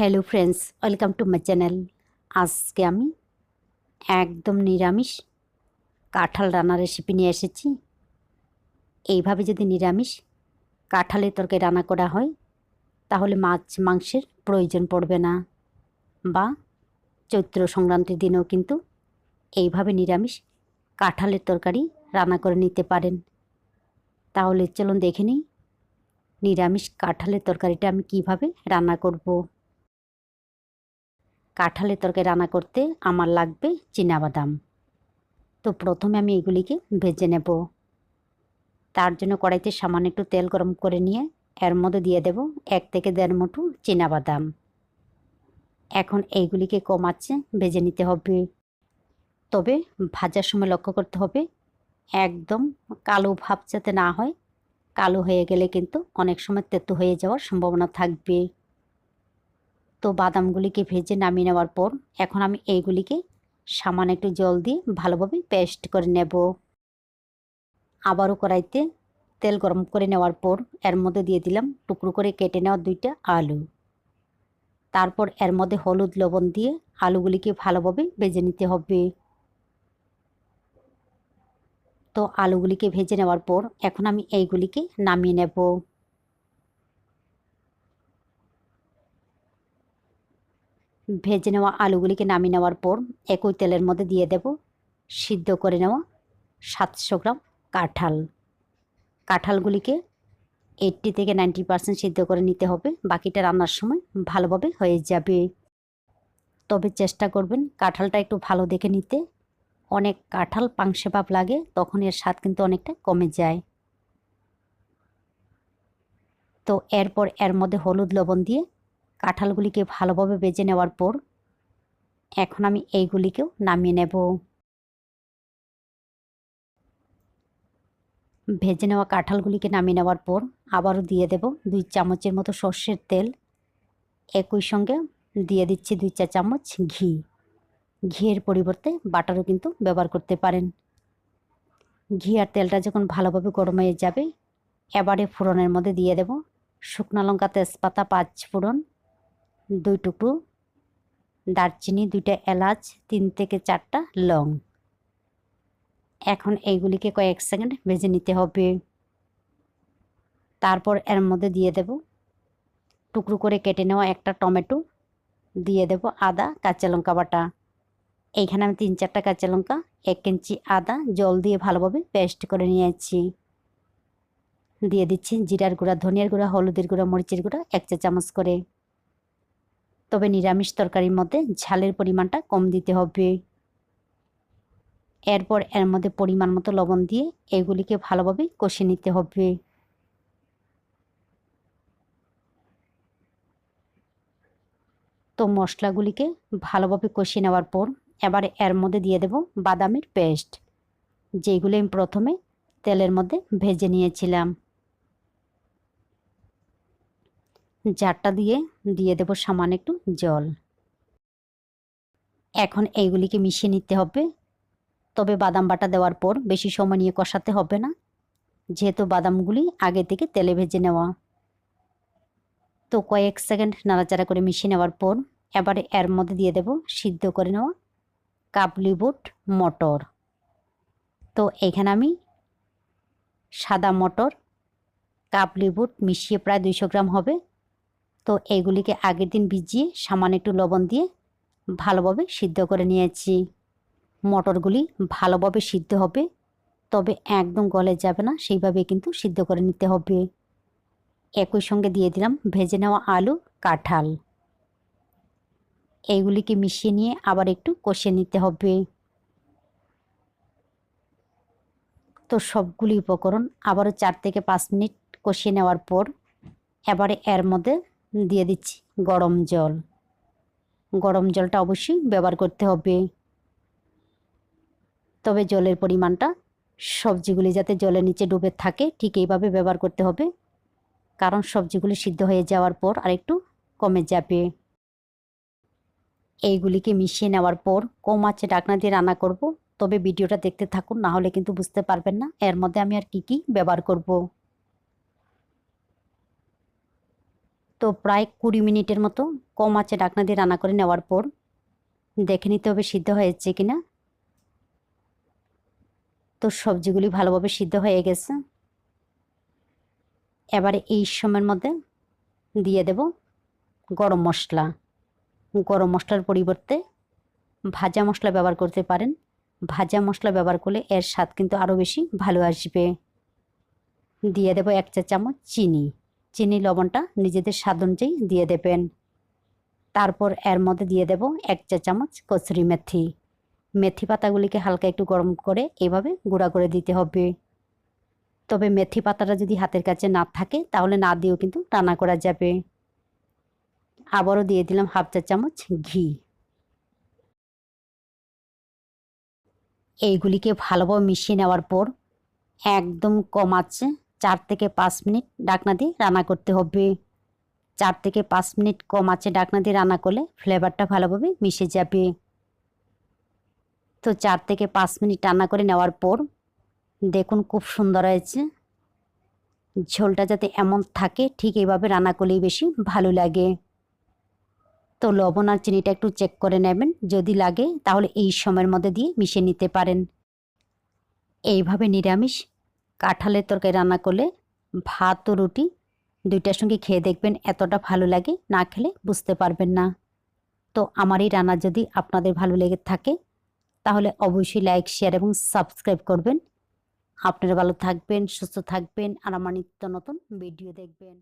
Hello friends welcome to my channel আজকে আমি একদম নিরামিষ কাঁঠাল রান্নার রেসিপি নিয়ে এসেছি। এইভাবে যদি নিরামিষ কাঁঠালের তরকারি রান্না করা হয়, তাহলে মাছ মাংসের প্রয়োজন পড়বে না বা চৈত্র সংক্রান্তির দিনেও কিন্তু এইভাবে নিরামিষ কাঁঠালের তরকারি রান্না করে নিতে পারেন। তাহলে চলুন দেখে নিই নিরামিষ কাঁঠালের তরকারিটা আমি কীভাবে রান্না করব। কাঁঠালের তরকারি রান্না করতে আমার লাগবে বাদাম তো প্রথমে আমি এগুলিকে ভেজে নেব। তার জন্য কড়াইতে সামান্য একটু তেল গরম করে নিয়ে এর মধ্যে দিয়ে দেব এক থেকে দেড় মুঠো বাদাম এখন এইগুলিকে কম আছে ভেজে নিতে হবে। তবে ভাজার সময় লক্ষ্য করতে হবে, একদম কালো ভাব যাতে না হয়, কালো হয়ে গেলে কিন্তু অনেক সময় তেতো হয়ে যাওয়ার সম্ভাবনা থাকবে। তো বাদামগুলিকে ভেজে নামিয়ে নেওয়ার পর এখন আমি এইগুলিকে সামান্য একটু জল দিয়ে ভালোভাবে পেস্ট করে নেব। আবারও কড়াইতে তেল গরম করে নেওয়ার পর এর মধ্যে দিয়ে দিলাম টুকরো করে কেটে নেওয়া দুইটা আলু। তারপর এর মধ্যে হলুদ লবণ দিয়ে আলুগুলিকে ভালোভাবে ভেজে নিতে হবে। তো আলুগুলিকে ভেজে নেওয়ার পর এখন আমি এইগুলিকে নামিয়ে নেব। ভেজে নেওয়া আলুগুলিকে নামিয়ে নেওয়ার পর একই তেলের মধ্যে দিয়ে দেব সিদ্ধ করে নেওয়া সাতশো গ্রাম কাঁঠাল। কাঁঠালগুলিকে এইট্টি থেকে নাইনটি পার্সেন্ট সিদ্ধ করে নিতে হবে। বাকিটা রান্নার সময় ভালোভাবে হয়ে যাবে। তবে চেষ্টা করবেন কাঁঠালটা একটু ভালো দেখে নিতে। অনেক কাঁঠাল পাংশে পাপ লাগে, তখন এর স্বাদ কিন্তু অনেকটা কমে যায়। তো এরপর এর মধ্যে হলুদ লবণ দিয়ে কাঁঠালগুলিকে ভালোভাবে বেজে নেওয়ার পর এখন আমি এইগুলিকেও নামিয়ে নেব। ভেজে নেওয়া কাঁঠালগুলিকে নামিয়ে নেওয়ার পর আবারও দিয়ে দেব দুই চামচের মতো সর্ষের তেল। একই সঙ্গে দিয়ে দিচ্ছি দুই চা চামচ ঘি। ঘিয়ের পরিবর্তে বাটারও কিন্তু ব্যবহার করতে পারেন। ঘি আর তেলটা যখন ভালোভাবে গরম হয়ে যাবে, এবারে ফোড়নের মধ্যে দিয়ে দেব শুকনো লঙ্কা তেজপাতা পাঁচ ফোড়ন দুই টুকরো দারচিনি, দুইটা এলাচ, তিন থেকে চারটা লং। এখন এইগুলিকে কয়েক সেকেন্ড ভেজে নিতে হবে। তারপর এর মধ্যে দিয়ে দেব টুকরো করে কেটে নেওয়া একটা টমেটো, দিয়ে দেব আদা, কাঁচা লঙ্কা বাটা। এইখানে আমি তিন চারটা কাঁচা লঙ্কা, এক ইঞ্চি আদা, জল দিয়ে ভালোভাবে পেস্ট করে নিয়েছি। দিয়ে দিচ্ছি জিরার গুঁড়া, ধনিয়ার গুঁড়া, হলুদের গুঁড়া, মরিচের গুঁড়া, এক চা চামচ করে। তবে নিরামিষ তরকারির মধ্যে ঝালের পরিমাণটা কম দিতে হবে। এরপর এর মধ্যে পরিমাণ মতো লবণ দিয়ে এগুলিকে ভালোভাবে কষে নিতে হবে। তো মশলাগুলিকে ভালোভাবে কষিয়ে নেওয়ার পর এবার এর মধ্যে দিয়ে দেব বাদামের পেস্ট যেগুলো আমি প্রথমে তেলের মধ্যে ভেজে নিয়েছিলাম। জারটা দিয়ে দিয়ে দেব সামান্য একটু জল। এখন এইগুলিকে মিশিয়ে নিতে হবে। তবে বাদাম বাটা দেওয়ার পর বেশি সময় নিয়ে কষাতে হবে না, যেহেতু বাদামগুলি আগে থেকে তেলে ভেজে নেওয়া। তো কয়েক সেকেন্ড নাড়াচাড়া করে মিশিয়ে নেওয়ার পর এবারে এর মধ্যে দিয়ে দেব সিদ্ধ করে নেওয়া কাবলি বুট মটর। তো এখানে আমি সাদা মটর কাবলি বুট মিশিয়ে প্রায় দুইশো গ্রাম হবে। তো এগুলিকে আগের দিন ভিজিয়ে সামান্য একটু লবণ দিয়ে ভালোভাবে সিদ্ধ করে নিয়েছি। মটরগুলি ভালোভাবে সিদ্ধ হবে, তবে একদম গলে যাবে না, সেইভাবে কিন্তু সিদ্ধ করে নিতে হবে। একই সঙ্গে দিয়ে দিলাম ভেজে নেওয়া আলু, কাঁঠাল। এইগুলিকে মিশিয়ে নিয়ে আবার একটু কষিয়ে নিতে হবে। তো সবগুলি উপকরণ আবারও চার থেকে পাঁচ মিনিট কষিয়ে নেওয়ার পর এবারে এর মধ্যে দিয়ে দিচ্ছি, গরম জল। গরম জলটা অবশ্যই ব্যবহার করতে হবে। তবে জলের পরিমাণটা সবজিগুলি যাতে জলের নিচে ডুবে থাকে, ঠিক এইভাবে ব্যবহার করতে হবে। কারণ সবজিগুলি সিদ্ধ হয়ে যাওয়ার পর আরেকটু কমে যাবে। এইগুলিকে মিশিয়ে নেওয়ার পর কম আছে ডাকনা দিয়ে রান্না করব। তবে ভিডিওটা দেখতে থাকুন, না হলে কিন্তু বুঝতে পারবেন না। এর মধ্যে আমি আর কি কি ব্যবহার করব। তো প্রায় কুড়ি মিনিটের মতো কম আছে ডাকনা দিয়ে রান্না করে নেওয়ার পর দেখে নিতে হবে সিদ্ধ হয়েছে কিনা। তো সবজিগুলি ভালোভাবে সিদ্ধ হয়ে গেছে। এবারে এই সময়ের মধ্যে দিয়ে দেব গরম মশলা। গরম মশলার পরিবর্তে ভাজা মশলা ব্যবহার করতে পারেন। ভাজা মশলা ব্যবহার করলে এর স্বাদ কিন্তু আরও বেশি ভালো আসবে। দিয়ে দেব এক চা চামচ চিনি। চিনি, লবণটা নিজেদের স্বাদ অনুযায়ী দিয়ে দেবেন। তারপর এর মধ্যে দিয়ে দেব এক চা চামচ কচুরি মেথি। মেথি পাতাগুলিকে হালকা একটু গরম করে এভাবে গুঁড়া করে দিতে হবে। তবে মেথি পাতাটা যদি হাতের কাছে না থাকে, তাহলে না দিয়েও কিন্তু রান্না করা যাবে। আবারও দিয়ে দিলাম হাফ চা চামচ ঘি। এইগুলিকে ভালোভাবে মিশিয়ে নেওয়ার পর একদম কম আছে চার থেকে পাঁচ মিনিট ডাকনা দিয়ে রান্না করতে হবে। চার থেকে পাঁচ মিনিট কম আছে ডাকনা দিয়ে রান্না করলে ফ্লেভারটা ভালোভাবে মিশে যাবে। তো চার থেকে পাঁচ মিনিট রান্না করে নেওয়ার পর দেখুন খুব সুন্দর হয়েছে। ঝোলটা যাতে এমন থাকে ঠিক এইভাবে রান্না করলেই বেশি ভালো লাগে। তো লবণ আর চিনিটা একটু চেক করে নেবেন, যদি লাগে তাহলে এই সময়ের মধ্যে দিয়ে মিশিয়ে নিতে পারেন। এইভাবে নিরামিষ কাঁঠালের তরকারি রান্না করলে ভাত ও রুটি দুইটার সঙ্গে খেয়ে দেখবেন এতটা ভালো লাগে, না খেলে বুঝতে পারবেন না। তো আমার এই রান্না যদি আপনাদের ভালো লেগে থাকে, তাহলে অবশ্যই লাইক, শেয়ার এবং সাবস্ক্রাইব করবেন। আপনারা ভালো থাকবেন, সুস্থ থাকবেন আর আমার নিত্য নতুন ভিডিও দেখবেন।